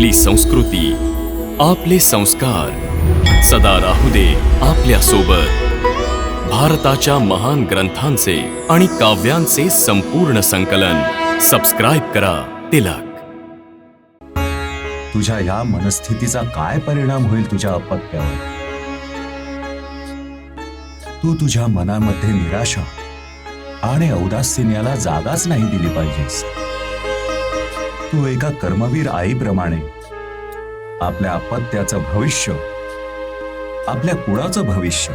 आपली संस्कृती आपले संस्कार. सदा राहू दे आपल्यासोबत भारताच्या महान ग्रंथांचे आणि काव्यांचे संपूर्ण संकलन. सबस्क्राईब करा तिलक. तुझ्या या मनस्थितीचा काय परिणाम होईल तुझ्या अपत्यावर? तू तुझ्या मनामध्ये निराशा आणि औदासीन्याला जागाच नाही दिली पाहिजेस. तू एका कर्मवीर आईप्रमाणे. आपल्या अपत्याचं भविष्य आपल्या कुळाचं भविष्य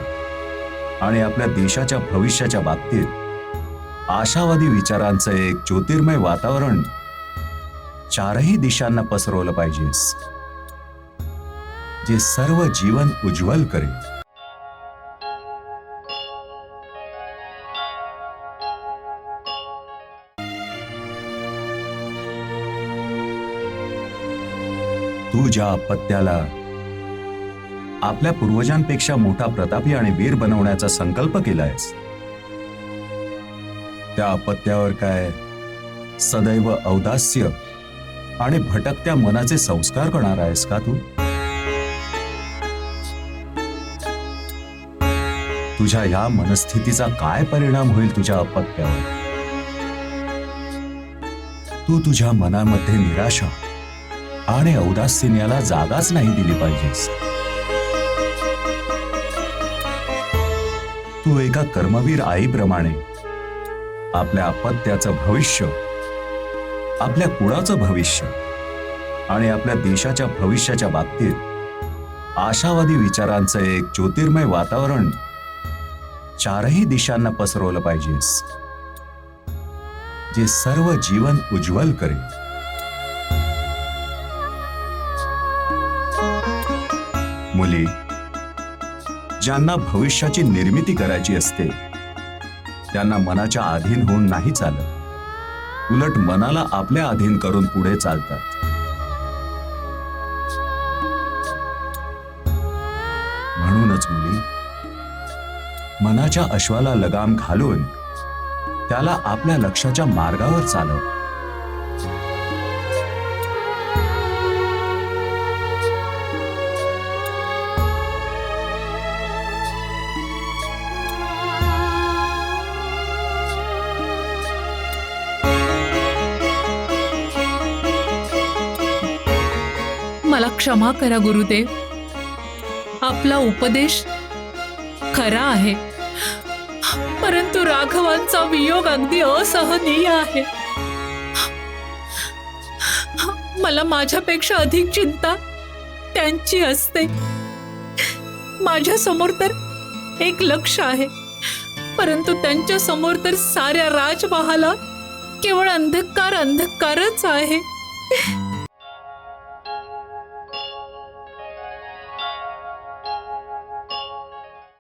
आणि आपल्या देशाच्या भविष्याच्या बाबतीत आशावादी विचारांचं एक ज्योतिर्मय वातावरण चारही दिशांना पसरवलं पाहिजेस जे सर्व जीवन उज्ज्वल करेल. तू ज्या अपत्याला आपल्या पूर्वजांपेक्षा मोठा प्रतापी आणि वीर बनवण्याचा संकल्प केलायस. त्या अपत्यावर काय? सदैव औदास्य आणि भटकत्या मनाचे संस्कार करणार आहेस का तू? तुझ्या या मनस्थितीचा काय परिणाम होईल तुझ्या अपत्यावर तू तुझ्या मनामध्ये निराशा आणि औदासीन्याला जागाच नाही दिली पाहिजेस तू एका कर्मवीर आईप्रमाणे आपल्या अपत्याचं भविष्य आपल्या कुळाचं भविष्य आणि आपल्या देशाच्या भविष्याच्या बाबतीत आशावादी विचारांचं एक ज्योतिर्मय वातावरण चारही दिशांना पसरवलं पाहिजेस जे सर्व जीवन उज्ज्वल करेल. मुली ज्यांना भविष्याची निर्मिती करायची असते त्यांना मनाच्या अधीन होऊन नाही चालत. उलट मनाला आपल्या अधीन करून पुढे चालतात. म्हणूनच मुली मनाच्या अश्वाला लगाम घालून त्याला आपल्या लक्षाच्या मार्गावर चालव. मला क्षमा करा गुरुदेव. आपला उपदेश खरा आहे. परंतु राघवांचा वियोग अगदी असहनीय आहे. मला माझ्यापेक्षा अधिक चिंता त्यांची असते. माझ्यासमोर तर एक लक्ष आहे. परंतु त्यांच्यासमोर तर साऱ्या राजमहाला केवळ अंधकार अंधकारच आहे.